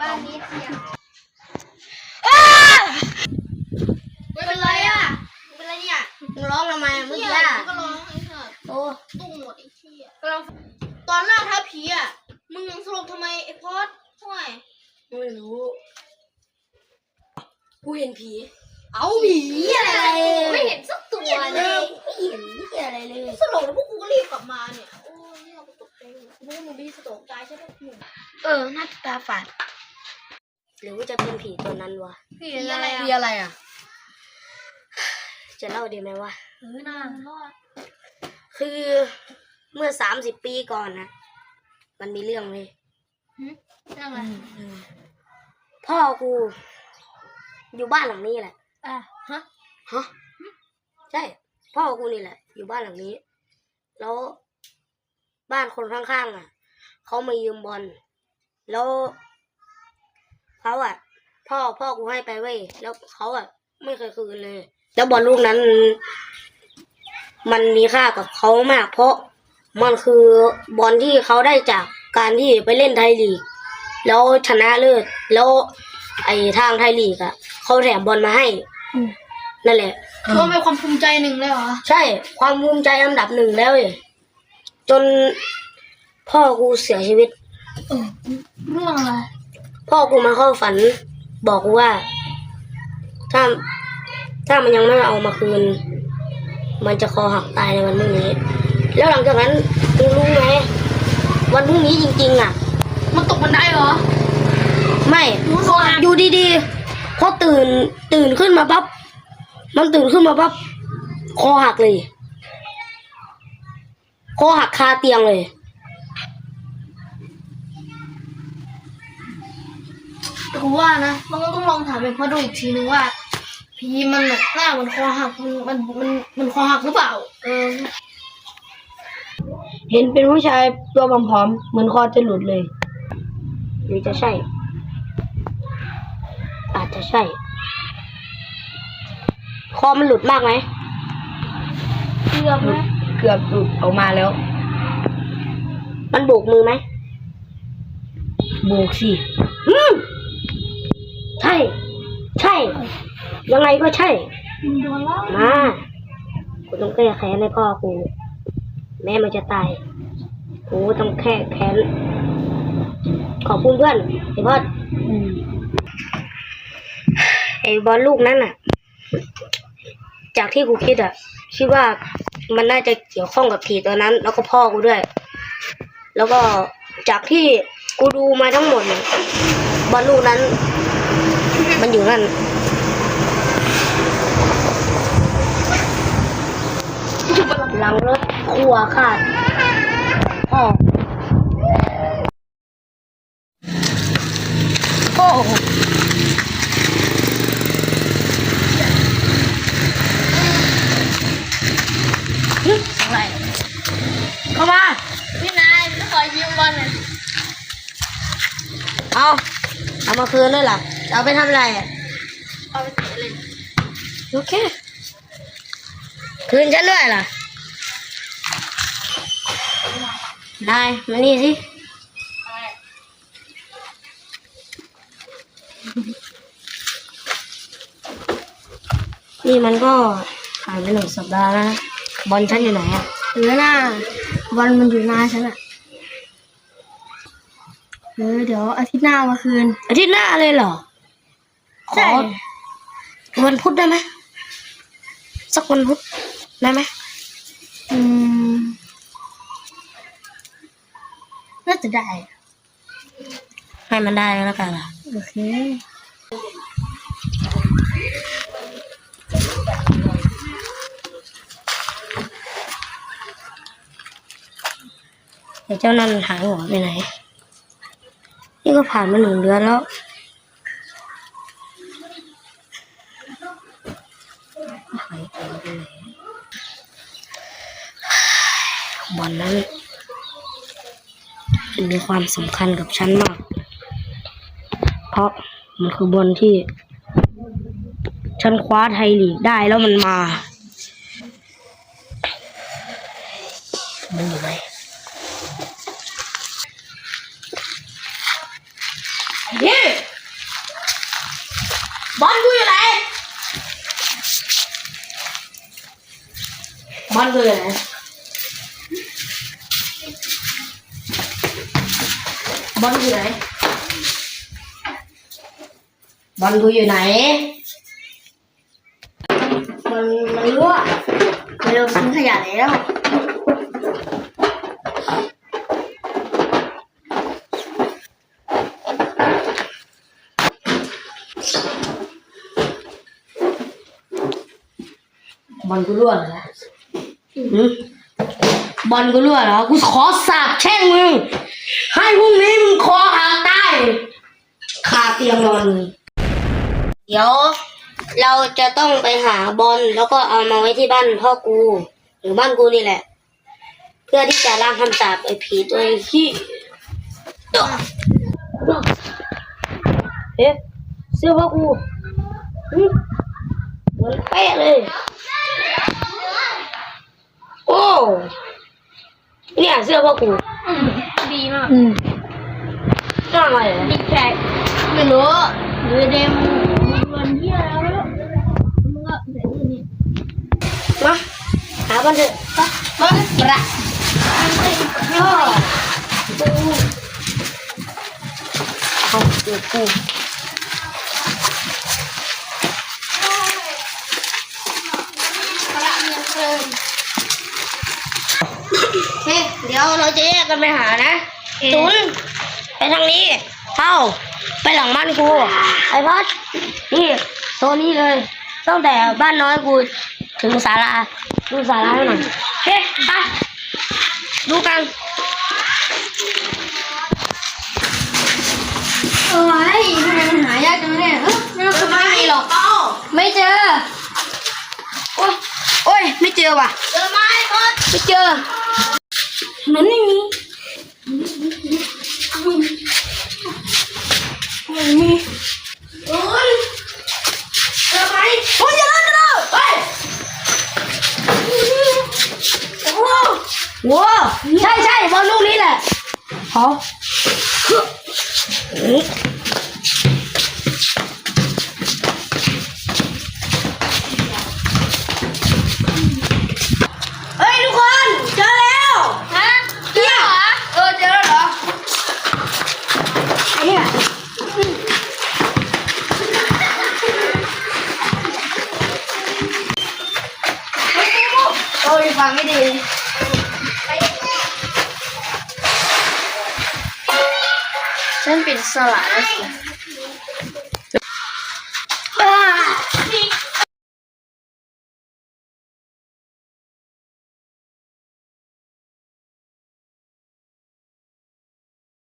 บ้านนี้เสียงเป็นไรอะเป็นไรเนี่ยมึงร้องทำไมอะเมื่อกี้กี้อะก็ร้องไอ้เถอะโอ้ตุ้งหมดไอ้เชี่ยกำลังตอนหน้าท้าผีอะ มึงยังสลบทำไมไอ้พอดห่วยไม่รู้กูเห็นผี เอาผีอะไรไม่เห็นสักตัวเลยไม่เห็นที่อะไรเลยสลบแล้วพวกกูก็รีบกลับมาเนี่ย โอ้ยนี่เราก็ตกใจพวกมึงดีสะตกใจใช่ไหมหนุ่ม เออ น่าจะตาฝาดหรือว่าจะเป็นผีตัวนั้นวะผีอะไรอะมีอะไรอะ จะเล่าดีไหมวะเออน่ารอดคือเมื่อสามสิบปีก่อนนะมันมีเรื่องเลยเรื่องอะไรพ่อกู อยู่บ้านหลังนี้แหละอะฮะฮะใช่ พ่อกูนี่แหละ อยู่บ้านหลังนี้ แล้วบ้านคนข้างๆอะเขามายืมบอล แล้วเขาอะ พ่อพ่อกูให้ไปเว้ยแล้วเขาอะ ไม่เคยคืนเลย แล้วบอลลูกนั้น มันมีค่ากับเขามาก เพราะมันคือบอลที่เขาได้จากการที่ไปเล่นไทยลีก แล้วชนะเลิศแล้ว ไอ้ทางไทยลีกอะเขาแถมบอลมาให้นั่นแหละ ก็เป็นความภูมิใจหนึ่งเลยเหรอ ใช่ ความภูมิใจอันดับหนึ่งแล้วเว้ยจนพ่อกูเสียชีวิต เรื่องอะไรพ่อกูมาเข้าฝัน บอกกูว่า ถ้า ถ้ามันยังไม่เอามาคืน มันจะคอหักตายในวันพรุ่งนี้ แล้วหลังจากนั้นมึงรู้ไหมวันพรุ่งนี้จริง ๆ อะ มันตกบันไดเหรอ ไม่คอหักอยู่ดีๆพอตื่นตื่นขึ้นมาปั๊บมันตื่นขึ้นมาปั๊บคอหักเลย คอหักคาเตียงเลย กูว่านะมันก็ต้องลองถามเป็นพ่อดูอีกทีนึงว่าผีมันแบบหน้ามันคอหักมันมันมันมันคอหักหรือเปล่า เออ เห็นเป็นผู้ชายตัวผอมๆเหมือนคอจะหลุดเลย หรือจะใช่ อาจจะใช่ คอมันหลุดมากไหมเกือบนะเกือบหลุดออกมาแล้ว มันโบกมือไหมโบกสิ ยังไงก็ใช่ มากูต้องแก้แค้นให้พ่อกู แม่มันจะตายกูต้องแค่แค้นขอบคุณเพื่อนไอ้พอดอืมไอ้บอลลูกนั้นน่ะ จากที่กูคิดอะคิดว่ามันน่าจะเกี่ยวข้องกับผีตัวนั้น แล้วก็พ่อกูด้วย แล้วก็จากที่กูดูมาทั้งหมดบอลลูกนั้น มันอยู่นั่น หลังรถครัวขาดพ่อโอ้โหอะไรเข้ามา พี่นายขอยืมบอลหน่อยเอา เอามาคืนด้วยล่ะจะเอาไปทำอะไรอะ เอาไปเตะเลยโอเค คืนฉันด้วยล่ะ ได้มานี่สินี่มันก็ผ่านไปหนึ่งสัปดาห์แล้วนะบอลฉันอยู่ไหนอะเหลือหน้าบอลมันอยู่หน้าฉันอะเออเดี๋ยวอาทิตย์หน้ามาคืน อาทิตย์หน้าเลยเหรอขใช่ อวันพุธได้ไหมสักวันพุธได้ไหมอืม จะได้ ให้มันได้แล้วกันล่ะ โอเคเดี๋ยวเจ้านั่นหายหัวไปไหน นี่ก็ผ่านมาหนึ่งเดือนแล้ว หายหัวไปไหนบอลนั้น มันมีความสำคัญกับฉันมาก เพราะมันคือบอลที่ ฉันคว้าไทยลีกได้แล้วมันมา มันอยู่ไหนนี่บอลกูอยู่ไหนบอลกูอยู่ไหน บอลกูอยู่ไหน บอลกูอยู่ไหน มันมันรั่วเร็วทิ้งขยะแล้วบอลกูรั่วเหรอหืมบอลกูรั่วเหรอ กูขอสาบแช่งมึง ให้พรุ่งนี้มึงคอหักได้คาเตียงนอนเดี๋ยว เราจะต้องไปหาบอลแล้วก็เอามาไว้ที่บ้านพ่อกู หรือบ้านกูนี่แหละ เพื่อที่จะล้างคำสาปไอ้ผีตัวขี้เอ๊ะเสื้อพ่อกูหึเหมือนเป๊ะเลย โอ้ เนี่ยเสื้อพ่อกูอืมดีมากอืมน่าอะไรเหรอดีแท็กไม่รู้ดูเดมมันวันเที่ยแล้วไม่รู้มึงก็ใส่ที่นี่มาหาบันเถอะมันประมันไม่ย่อเอาเดี๋ยวกู ประเมียนเกิน เฮ้ย เดี๋ยวเราจะแยกกันไปหานะตุนไปทางนี้เป้าไปหลังบ้านกูไอ้พัดนี่โซนนี้เลยตั้งแต่บ้านน้อยกูถึงศาลาดูศาลาให้หน่อยเฮ้ยไปดูกันเอ้ยทำไมมันหายากจังเนี่ยเอ้ยไม่ต้องไม่มีหรอกเป้าไม่เจอ โอ้ยโอ้ยไม่เจอว่ะเจอไหมบอสไม่เจอห นุนไม่มีไม่มีโอ้ยทำไมโอ้ยเจอแล้วเจอแล้วเฮ้ยโอ้โหว้าใช่ใช่บอลลูกนี้แหละเฉันปิดสละแล้วสิ